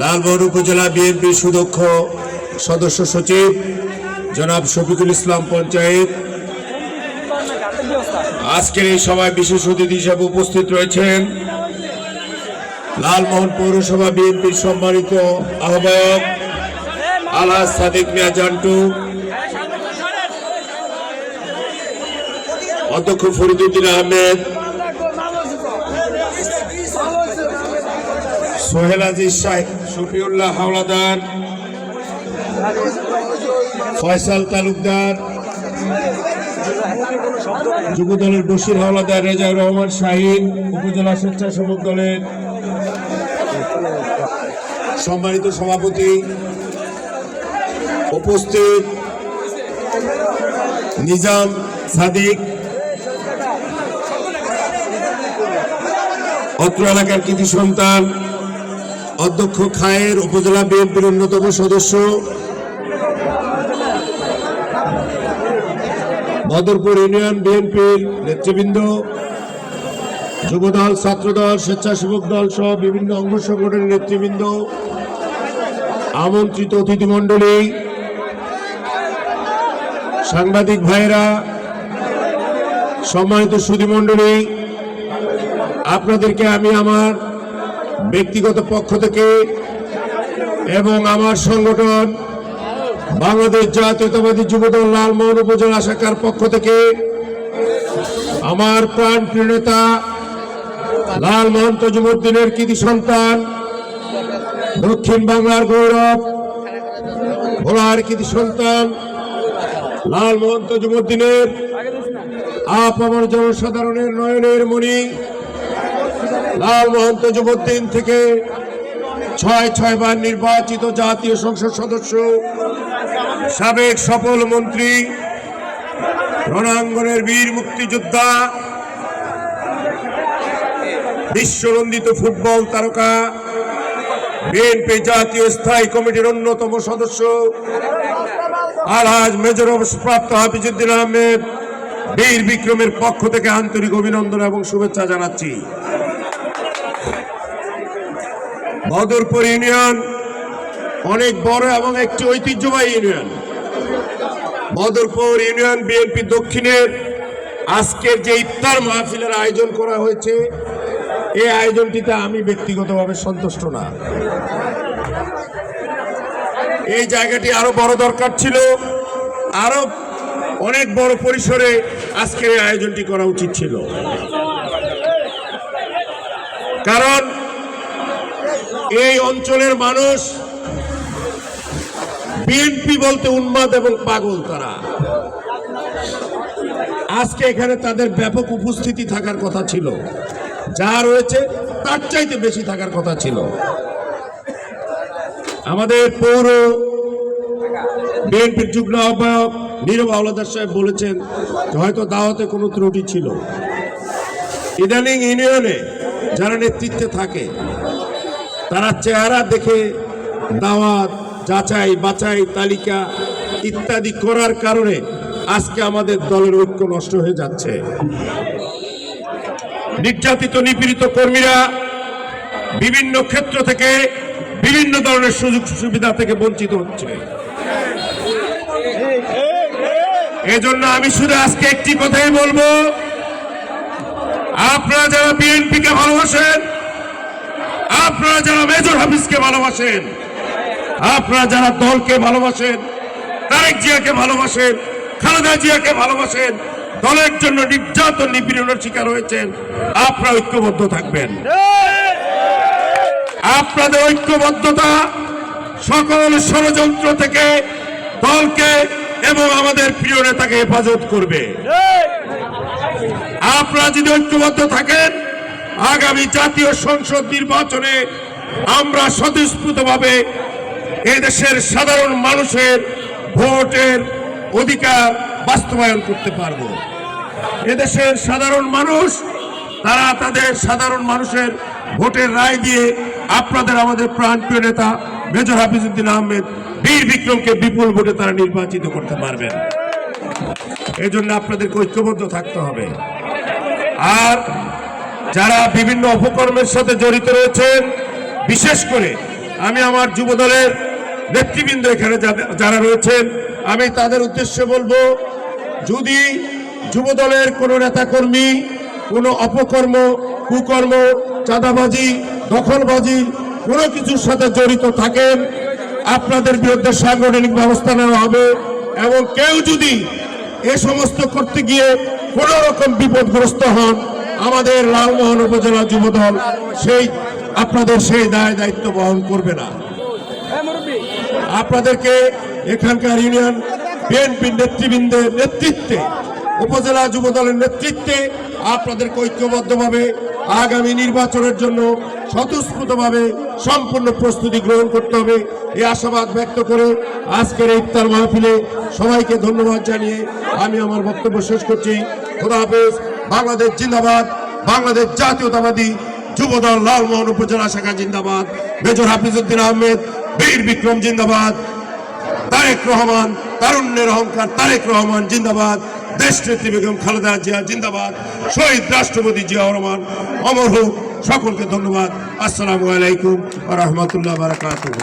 লালমোহন উপজেলা বিএনপি সুদক্ষ সদস্য সচিব জনাব শফিকুল ইসলাম পঞ্চায়েত। আজকের এই সভায় বিশেষ অতিথি হিসেবে উপস্থিত রয়েছেন লালমোহন পৌরসভা বিএনপির সম্মানিত আহ্বায়ক আলহাজ সাদিক মিয়া জান্টু, অধ্যক্ষ ফরিদুদ্দিন আহমেদ, সোহেল আজিজ শাহ শফিউল্লাহ হাওলাদার, ফয়সাল তালুকদার যুব দলের বশির হাওলাদার রেজাউর রহমান শাহিন, উপজেলা স্বেচ্ছাসেবক দলের সম্মানিত সভাপতি উপস্থিত নিজাম সাদিক। অত্র এলাকার কৃতি সন্তান অধ্যক্ষ খায়ের উপজেলা বিএনপির অন্যতম সদস্য। বদরপুর ইউনিয়ন বিএনপির নেতৃবৃন্দ, যুবদল, ছাত্রদল, স্বেচ্ছাসেবক দল সহ বিভিন্ন অঙ্গ সংগঠনের নেতৃবৃন্দ, আমন্ত্রিত অতিথিমণ্ডলী সাংবাদিক ভাইয়েরা, সম্মানিত সুধী মণ্ডলী, আপনাদেরকে আমি আমার ব্যক্তিগত পক্ষ থেকে এবং আমার সংগঠন বাংলাদেশ জাতীয়তাবাদী যুবদল লালমোহন উপজেলা শাখার পক্ষ থেকে আমার প্রাণ প্রিয় নেতা লালমোহন তজুমুদ্দিনের কৃতি সন্তান, দক্ষিণ বাংলার গৌরব, ভোলার কৃতি সন্তান, লালমোহন তজুমুদ্দিনের আপ আমার জনসাধারণের নয়নের মণি লালমোহন তজুমুদ্দিন থেকে ছয় ছয় বার নির্বাচিত জাতীয় সংসদ সদস্য, সাবেক সফল মন্ত্রী, রণাঙ্গনের বীর মুক্তিযোদ্ধা বিশ্বনন্দিত ফুটবল তারকা বিএনপি জাতীয় স্থায়ী কমিটির অন্যতম সদস্য, আলহাজ মেজর প্রাপ্ত হাফিজুদ্দিন আহমেদ, বীর বিক্রমের পক্ষ থেকে আন্তরিক অভিনন্দন এবং শুভেচ্ছা জানাচ্ছি। বদরপুর ইউনিয়ন, অনেক বড় এবং একটি ঐতিহ্যবাহী ইউনিয়ন। বদরপুর ইউনিয়ন বিএনপি দক্ষিণের আজকের যে ইফতার মাহফিলের আয়োজন করা হয়েছে, এই আয়োজনটিতে আমি ব্যক্তিগতভাবে সন্তুষ্ট না। এই জায়গাটি আরও বড় দরকার ছিল, আরও অনেক বড় পরিসরে আজকের এই আয়োজনটি করা উচিত ছিল। কারণ এই অঞ্চলের মানুষ বিএনপি বলতে উন্মাদ এবং পাগল তারা। আজকে এখানে তাদের ব্যাপক উপস্থিতি থাকার কথা ছিল। যা রয়েছে, তার চাইতে বেশি থাকার কথা ছিল। আমাদের পৌর বিএনপির যুগ্ম আহ্বায়ক নীরব আওলাদার সাহেব বলেছেন হয়তো দাওয়াতে কোনো ত্রুটি ছিল। ইদানিং ইউনিয়নে যারা নেতৃত্বে থাকে তারা চেহারা দেখে দাওয়াত, যাচাই, বাছাই, তালিকা ইত্যাদি করার কারণে আজকে আমাদের দলের ঐক্য নষ্ট হয়ে যাচ্ছে। নির্যাতিত, নিপীড়িত কর্মীরা বিভিন্ন ক্ষেত্র থেকে বিভিন্ন ধরনের সুযোগ সুবিধা থেকে বঞ্চিত হচ্ছে। এজন্য আমি শুধু আজকে একটি কথাই বলব, আপনারা যারা বিএনপিকে ভালোবাসেন আপনারা যারা মেজর হাফিজকে ভালোবাসেন, আপনারা যারা দলকে ভালোবাসেন, তারেক জিয়াকে ভালোবাসেন, খালেদা জিয়াকে ভালোবাসেন, দলের জন্য নির্যাতন নিপীড়নের শিকার হয়েছেন, আপনারা ঐক্যবদ্ধ থাকবেন। আপনাদের ঐক্যবদ্ধতা সকল ষড়যন্ত্র থেকে দলকে এবং আমাদের প্রিয় নেতাকে হেফাজত করবে। আপনারা যদি ঐক্যবদ্ধ থাকেন আগামী জাতীয় সংসদ নির্বাচনে আমরা স্বতঃস্ফূর্তভাবে এদেশের সাধারণ মানুষের ভোটের অধিকার বাস্তবায়ন করতে পারব। এদেশের সাধারণ মানুষ, তারা তাদের সাধারণ মানুষের ভোটের রায় দিয়ে আপনাদের আমাদের প্রাণপ্রিয় নেতা মেজর হাফিজুদ্দিন আহমেদ, বীর বিক্রমকে বিপুল ভোটে তারা নির্বাচিত করতে পারবেন। এজন্য আপনাদেরকে ঐক্যবদ্ধ থাকতে হবে। আর যারা বিভিন্ন অপকর্মের সাথে জড়িত রয়েছেন, বিশেষ করে আমি আমার যুব দলের নেতৃবৃন্দ এখানে যারা রয়েছেন, আমি তাদের উদ্দেশ্যে বলব, যদি যুব দলের কোনো নেতাকর্মী, কোনো অপকর্ম, কুকর্ম, চাঁদাবাজি, দখলবাজি, কোনো কিছুর সাথে জড়িত থাকেন, আপনাদের বিরুদ্ধে সাংগঠনিক ব্যবস্থা নেওয়া হবে এবং কেউ যদি এ সমস্ত করতে গিয়ে কোনো রকম বিপদগ্রস্ত হন আমাদের লালমোহন উপজেলা যুবদল সেই আপনাদের সেই দায় দায়িত্ব বহন করবে না। আপনাদেরকে এখানকার ইউনিয়ন বিএনপির নেতৃবৃন্দের নেতৃত্বে, উপজেলা যুব দলের নেতৃত্বে আপনাদেরকে ঐক্যবদ্ধভাবে আগামী নির্বাচনের জন্য স্বতঃস্ফূর্তভাবে সম্পূর্ণ প্রস্তুতি গ্রহণ করতে হবে। এই আশাবাদ ব্যক্ত করে আজকের ইফতার মাহফিলে সবাইকে ধন্যবাদ জানিয়ে আমি আমার বক্তব্য শেষ করছি। খোদা হাফেজ। বাংলাদেশ জিন্দাবাদ, বাংলাদেশ জাতীয়তাবাদী যুবদল লালমোহন উপজেলা শাখা জিন্দাবাদ, মেজর হাফিজউদ্দিন আহমেদ, বীর বিক্রম জিন্দাবাদ, তারেক রহমান, তারুণ্যের অহংকার তারেক রহমান জিন্দাবাদ দেশ নেত্রী বেগম খালেদা জিয়া জিন্দাবাদ, শহীদ রাষ্ট্রপতি জিয়া রহমান, অমর হোক, সকলকে ধন্যবাদ। আসসালামু আলাইকুম রহমতুল্লাহ বারাকাতুহু।